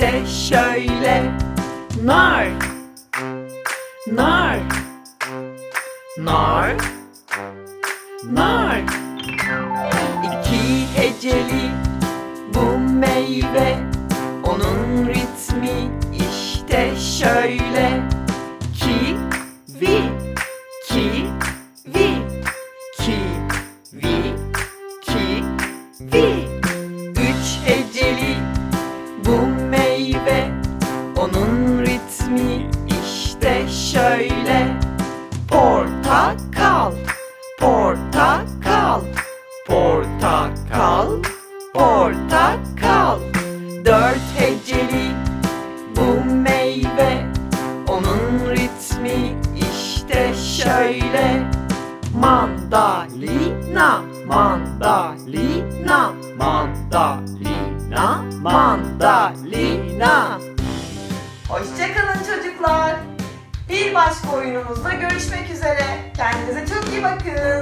işte şöyle. Nar. Nar. Nar. Nar. İki heceli bu meyve. Onun ritmi işte şöyle. Portakal Portakal Portakal Portakal. Dört heceli bu meyve Onun ritmi işte şöyle. Mandalina Mandalina Mandalina Mandalina Hoşçakalın çocuklar. Bir başka oyunumuzda görüşmek üzere. Kendinize çok iyi bakın.